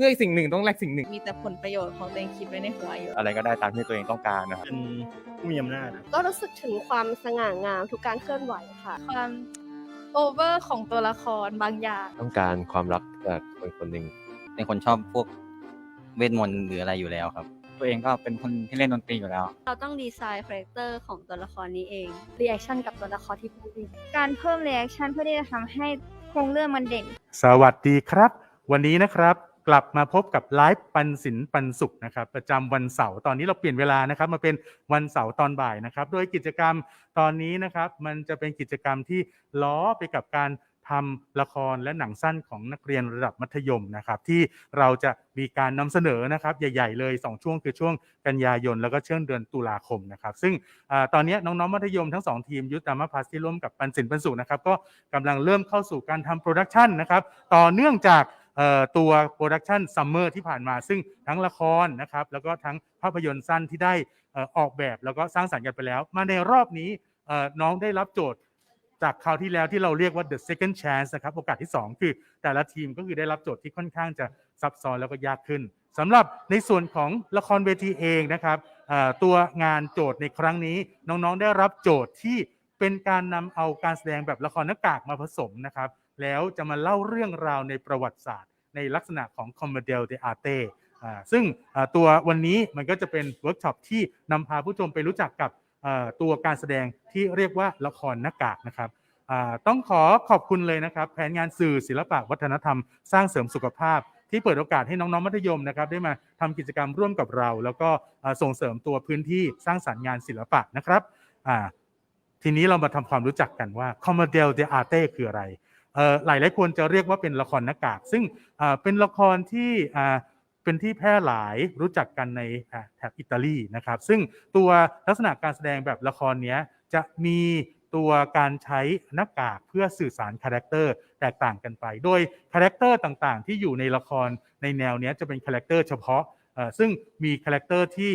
พื่ออีกสิ่งหนึ่งต้องแลกสิ่งหนึ่ง มีแต่ผลประโยชน์ของตัวเองคิดไว้ในหัวอยู่อะไรก็ได้ตามที่ตัวเองต้องการนะครับเป็นผู้มีอำนาจอะก็รู้สึกถึงความสง่างามทุกการเคลื่อนไหวค่ะ ความโอเวอร์ของตัวละครบางอย่าง ต้องการความรักจากคนคนหนึ่งเป็นคนชอบพวกเวทมนต์หรืออะไรอยู่แล้วครับ ตัวเองก็เป็นคนที่เล่นดนตรีอยู่แล้ว เราต้องดีไซน์คาแรคเตอร์ของตัวละครนี้เองรีแอคชั่นกับตัวละครที่พูดการเพิ่มรีแอคชั่นเพื่อที่จะทำให้โครงเรื่องมันเด่น สวัสดีครับ วันนี้นะครับ กลับมาพบกับไลฟ์ปันสินปันสุขนะครับประจำวันเสาร์ตอนนี้เราเปลี่ยนเวลานะครับมาเป็นวันเสาร์ตอนบ่ายนะครับ โดยกิจกรรมตอนนี้นะครับมันจะเป็นกิจกรรมที่ล้อไปกับการทำละครและหนังสั้นของนักเรียนระดับมัธยมนะครับที่เราจะมีการนำเสนอนะครับใหญ่ๆเลย 2 ช่วงคือช่วงกันยายน แล้วก็ช่วงเดือนตุลาคมนะครับซึ่งอตอนนี้น้องๆมัธยมทั้งสองทีมยุทธามาพัสที่ร่วมกับปันสินปันสุนะครับก็กำลังเริ่มเข้าสู่การทำโปรดักชันนะครับต่อเนื่องจาก ตัวโปรดักชันซัมเมอร์ที่ผ่านมา ซึ่งทั้งละครนะครับแล้วก็ทั้งภาพยนตร์สั้นที่ได้ออกแบบแล้วก็สร้างสรรค์กันไปแล้ว มาในรอบนี้น้องได้รับโจทย์จากคราวที่แล้วที่เราเรียกว่า the second chance นะครับโอกาสที่ 2 คือแต่ละทีมก็คือได้รับโจทย์ที่ค่อนข้างจะซับซ้อนแล้วก็ยากขึ้นสำหรับในส่วนของละครเวทีเองนะครับตัวงานโจทย์ในครั้งนี้น้องๆได้รับโจทย์ที่เป็นการนำเอาการแสดงแบบละครหน้ากากมาผสมนะครับ แล้วจะมาเล่าเรื่องราวในประวัติศาสตร์ ในลักษณะของ c o m m e d i de arte อ่าซึ่งตัววันนี้มันก็จะเป็นเวิร์กช็อปที่นำพาผู้ชมไปรู้จักกับตัวการแสดงที่เรียกว่าละครหน้ากากนะครับต้องขอขอบคุณเลยนะครับแผนงานสื่อศิลปะวัฒนธรรม สร้างเสริมสุขภาพ ที่เปิดโอกาสให้น้องๆมัธยมนะครับได้มาทำกิจกรรมร่วมกับเรา แล้วก็ส่งเสริมตัวพื้นที่สร้างสรรค์งานศิลปะนะครับทีนี้เรามาทำความรู้จักกันว่า c o m m e d i de arte คืออะไร หลายหลายคนจะเรียกว่าเป็นละครหน้ากาก ซึ่งเป็นละครที่เป็นที่แพร่หลายรู้จักกันในแถบอิตาลีนะครับ ซึ่งตัวลักษณะการแสดงแบบละครนี้จะมีตัวการใช้หน้ากากเพื่อสื่อสารคาแรคเตอร์แตกต่างกันไป โดยคาแรคเตอร์ต่างๆ ที่อยู่ในละครในแนวนี้จะเป็นคาแรคเตอร์เฉพาะซึ่งมีคาแรคเตอร์ที่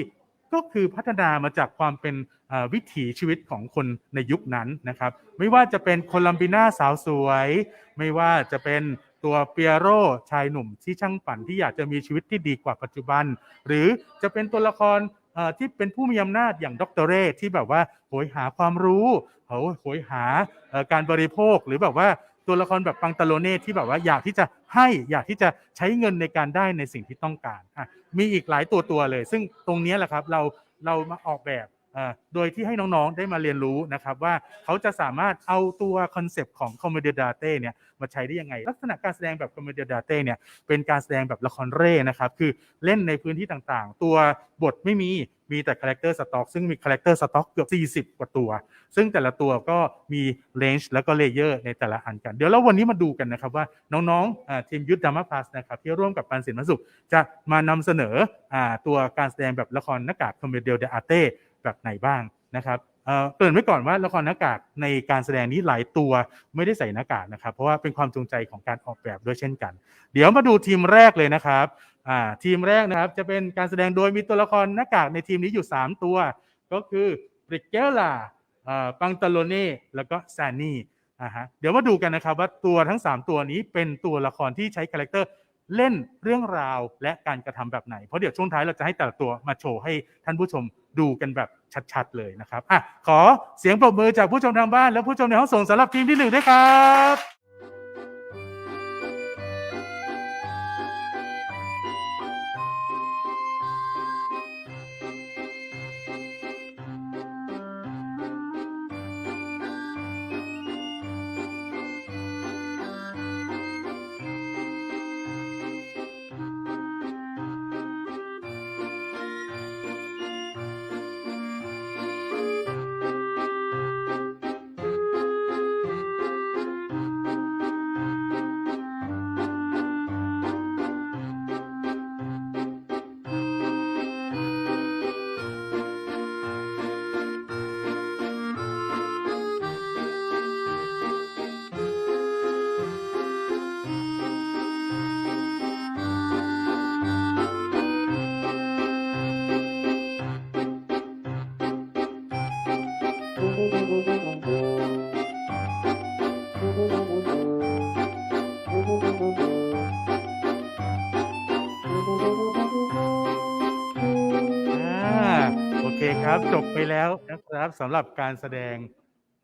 ก็คือพัฒนามาจากความเป็นวิถีชีวิตของคนในยุคนั้นนะครับ ไม่ว่าจะเป็นโคลัมบิน่าสาวสวย ไม่ว่าจะเป็นตัวเปียโรชายหนุ่มที่ช่างฝันที่อยากจะมีชีวิตที่ดีกว่าปัจจุบัน หรือจะเป็นตัวละครที่เป็นผู้มีอำนาจอย่างดรเรที่แบบว่าโหยหาความรู้โหยหาการบริโภคหรือแบบว่า ตัวละครแบบปังตาโลเน่ที่แบบว่าอยากที่จะให้อยากที่จะใช้เงินในการได้ในสิ่งที่ต้องการอะมีอีกหลายตัวตัวเลย ซึ่งตรงนี้แหละครับเราเรามาออกแบบ โดยที่ให้น้องๆ ได้มาเรียนรู้นะครับว่าเขาจะสามารถเอาตัวคอนเซปต์ของ c o m m e d i d a t e เนี่ยมาใช้ได้ยังไง ลักษณะการแสดงแบบ c o m m e d i d a t e เนี่ยเป็นการแสดงแบบละครเร่นะครับคือเล่นในพื้นที่ต่างๆ ตัวบทไม่มีมีแต่คาแรคเตอร์สต็อกซึ่งมีคาแรคเตอร์สต็อกเกือบ40 กว่าตัว ซึ่งแต่ละตัวก็มีเลนจ์แล้วก็เลเยอร์ในแต่ละอันกัน เดี๋ยวเราวันนี้มาดูกันนะครับว่าน้องๆทีมยุทธดามาพาสนะครับที่ร่วมกับปันสินมสุขจะมานำเสนอตัวการแสดงแบบละครหน้ากากคอมเมดี้เดอาร์เต้ แบบไหนบ้างนะครับเอ่อเกริ่นไว้ก่อนว่าละครหน้ากากในการแสดงนี้หลายตัวไม่ได้ใส่หน้ากากนะครับ เพราะว่าเป็นความจงใจของการออกแบบด้วยเช่นกัน เดี๋ยวมาดูทีมแรกเลยนะครับทีมแรกนะครับจะเป็นการแสดงโดยมีตัวละครหน้ากากในทีมนี้อยู่ 3 ตัว ก็คือปริเกล่าปังตโลเน่แล้วก็ซานี่เดี๋ยวมาดูกันนะครับว่าตัวทั้ง 3 ตัวนี้เป็นตัวละครที่ใช้คาแรคเตอร์ เล่นเรื่องราวและการกระทำแบบไหน เพราะเดี๋ยวช่วงท้ายเราจะให้แต่ละตัวมาโชว์ให้ท่านผู้ชมดูกันแบบชัดๆเลยนะครับอะขอเสียงปรบมือจากผู้ชมทางบ้าน และผู้ชมในห้องส่งสำหรับทีมที่หนึ่งด้วยครับ ครับ จบไปแล้วนะครับสำหรับการแสดง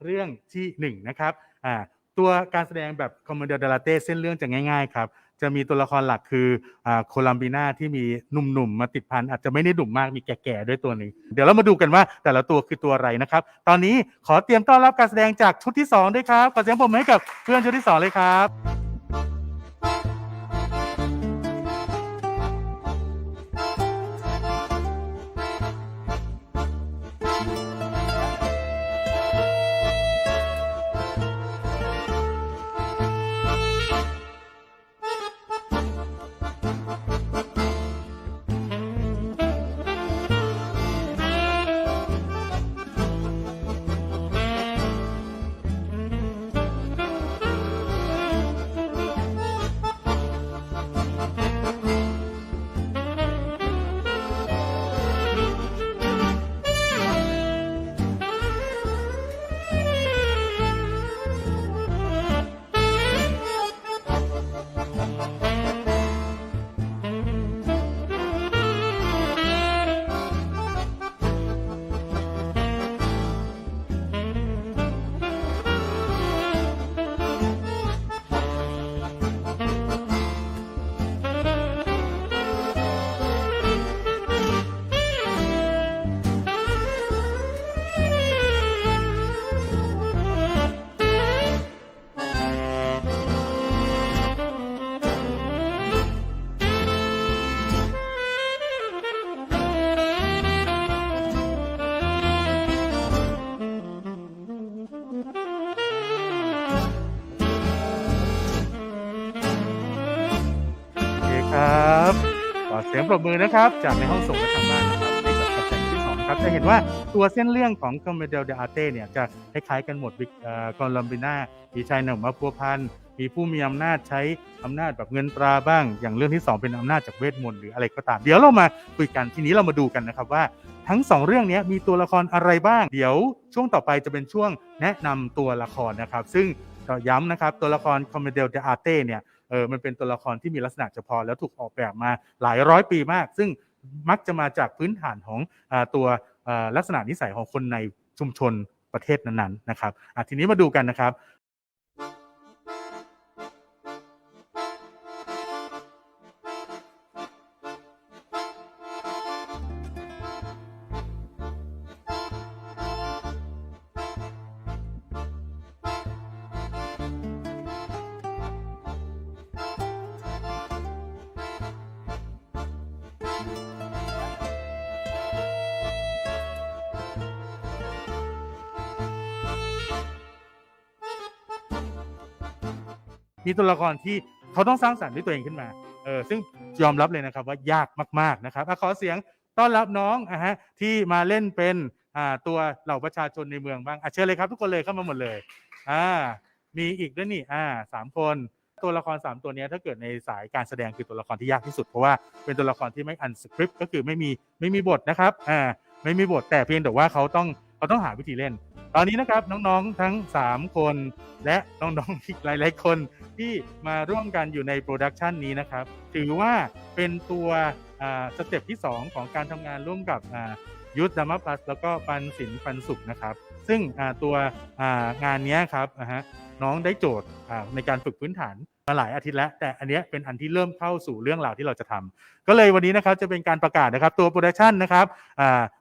เรื่องที่หนึ่งนะครับอ่าตัวการแสดงแบบคอมเมดี้เดลาเต้เส้นเรื่องจะง่ายๆครับจะมีตัวละครหลักคืออ่าโคลัมบีนาที่มีหนุ่มๆมาติดพันอาจจะไม่ได้หนุ่มมากมีแก่ๆด้วยตัวหนึ่งเดี๋ยวเรามาดูกันว่าแต่ละตัวคือตัวอะไรนะครับ ตอนนี้ขอเตรียมต้อนรับการแสดงจากชุดที่สองด้วยครับขอเสียงปรบมือให้กับเพื่อนชุดที่สองเลยครับ เสียงปรบมือนะครับจากในห้องส่งและทางบ้านนะครับให้กับการแสดงที่สองนะครับจะเห็นว่าตัวเส้นเรื่องของ c o m m e d i a de Arte เนี่ยจะคล้ายๆกันหมดวิกคอลัมบิน่ามีชายหนุ่มมาพัวพันมีผู้มีอำนาจใช้อำนาจแบบเงินตราบ้าง อย่างเรื่องที่สองเป็นอำนาจจากเวทมนต์หรืออะไรก็ตาม เดี๋ยวเรามาคุยกันทีนี้เรามาดูกันนะครับว่า ทั้งสองเรื่องนี้มีตัวละครอะไรบ้าง เดี๋ยวช่วงต่อไปจะเป็นช่วงแนะนำตัวละครนะครับ ซึ่งย้ำนะครับตัวละคร c o m m e d i a de Arte เนี่ย เออมันเป็นตัวละครที่มีลักษณะเฉพาะแล้วถูกออกแบบมาหลายร้อยปีมาก ซึ่งมักจะมาจากพื้นฐานของอตัวลักษณะนิสัยของคนในชุมชนประเทศนั้นๆนะครับทีนี้มาดูกันนะครับ มีตัวละครที่เขาต้องสร้างสรรค์ด้วยตัวเองขึ้นมา เออ ซึ่งยอมรับเลยนะครับว่ายากมาก ๆ นะครับอะขอเสียงต้อนรับน้องอะฮะที่มาเล่นเป็นอ่าตัวเหล่าประชาชนในเมืองบ้างอะเชิญเลยครับ ทุกคนเลยเข้ามาหมดเลย อ่า มีอีกด้วยนี่ อ่าสามคน ตัวละครสามตัวเนี้ยถ้าเกิดในสายการแสดงคือตัวละครที่ยากที่สุด เพราะว่าเป็นตัวละครที่ไม่อันสคริปต์ก็คือไม่มีไม่มีบทนะครับ อ่า ไม่มีบทแต่เพียงแต่ว่าเขาต้องเขาต้องหาวิธีเล่น ตอนนี้นะครับน้องๆทั้ง 3 คน และน้องๆอีกหลาย ๆ คนที่มาร่วมกันอยู่ในโปรดักชันนี้นะครับ ถือว่าเป็นตัวสเต็ปที่ 2 ของการทำงานร่วมกับยุทธดามาพลัส แล้วก็ปันสินปันสุขนะครับ ซึ่งตัวงานนี้ครับน้องได้โจทย์ในการฝึกพื้นฐานมาหลายอาทิตย์แล้ว แต่อันนี้เป็นอันที่เริ่มเข้าสู่เรื่องราวที่เราจะทำก็เลยวันนี้นะครับจะเป็นการประกาศนะครับตัวโปรดักชันนะครับ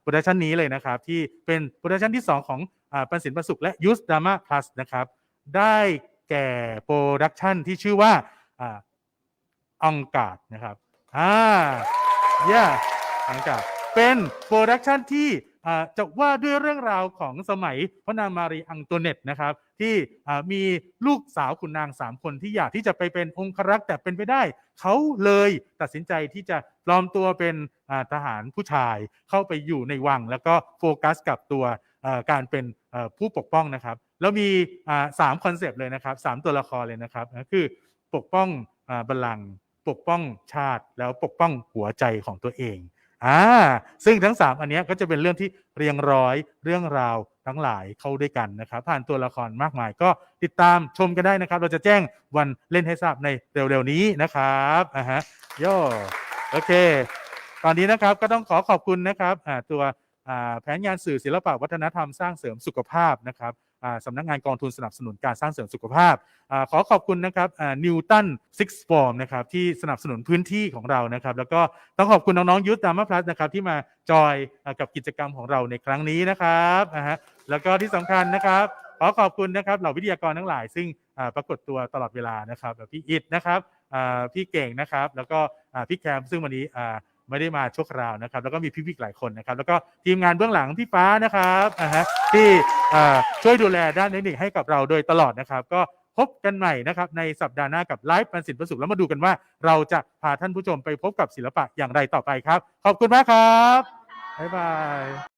โปรดักชันนี้เลยนะครับที่เป็นโปรดักชันที่ 2 ของอ่า ปันสินปันสุขและยุทธดามาพลัสนะครับ ได้แก่โปรดักชันที่ชื่อว่าอังกาดนะครับอ่าเย่อังกาดเป็นโปรดักชันที่อ่าจะว่าด้วยเรื่องราวของสมัยพระนางมารีอังโตเนตนะครับ ที่มีลูกสาวขุนนางสามคนที่อยากที่จะไปเป็นองครักษ์แต่เป็นไปได้ เขาเลยตัดสินใจที่จะปลอมตัวเป็นทหารผู้ชายเข้าไปอยู่ในวัง แล้วก็โฟกัสกับตัว การเป็นผู้ปกป้องนะครับ แล้วมีสามคอนเซปต์เลยนะครับสามตัวละครเลยนะครับก็คือปกป้องบัลลังก์ปกป้องชาติแล้วปกป้องหัวใจของตัวเองอ่าซึ่งทั้ง 3 อันนี้ก็จะเป็นเรื่องที่เรียงร้อยเรื่องราวทั้งหลายเข้าด้วยกันนะครับ ผ่านตัวละครมากมายก็ติดตามชมกันได้นะครับ เราจะแจ้งวันเล่นให้ทราบในเร็วๆนี้นะครับอ่าฮะโยโอเค ตอนนี้นะครับก็ต้องขอขอบคุณนะครับอ่าตัว แผนงานสื่อศิลปะวัฒนธรรมสร้างเสริมสุขภาพนะครับสำนักงานกองทุนสนับสนุนการสร้างเสริมสุขภาพอขอขอบคุณนะครับนิวตันซิกฟอร์มนะครับที่สนับสนุนพื้นที่ของเรานะครับ แล้วก็ต้องขอบคุณน้องๆยุทธดามาพลัสนะครับที่มาจอยอกับกิจกรรมของเราในครั้งนี้นะครับนะฮะแล้วก็ที่สำคัญนะครับ ขอขอบคุณนะครับเหล่าวิทยากรทั้งหลาย ซึ่งปรากฏตัวตลอดเวลานะครับแบบพี่อิดนะครับพี่เก่งนะครับ แล้วก็พี่แคมซึ่งวันนี้ ไม่ได้มาชั่วคราวนะครับ แล้วก็มีพี่วิกหลายคนนะครับ แล้วก็ทีมงานเบื้องหลังพี่ฟ้านะครับนะฮะที่ช่วยดูแลด้านเทคนิคให้กับเราโดยตลอดนะครับ ก็พบกันใหม่นะครับในสัปดาห์หน้ากับไลฟ์ปันสินประสุขแล้วมาดูกันว่า เราจะพาท่านผู้ชมไปพบกับศิลปะอย่างไรต่อไปครับ ขอบคุณมากครับบ๊ายบาย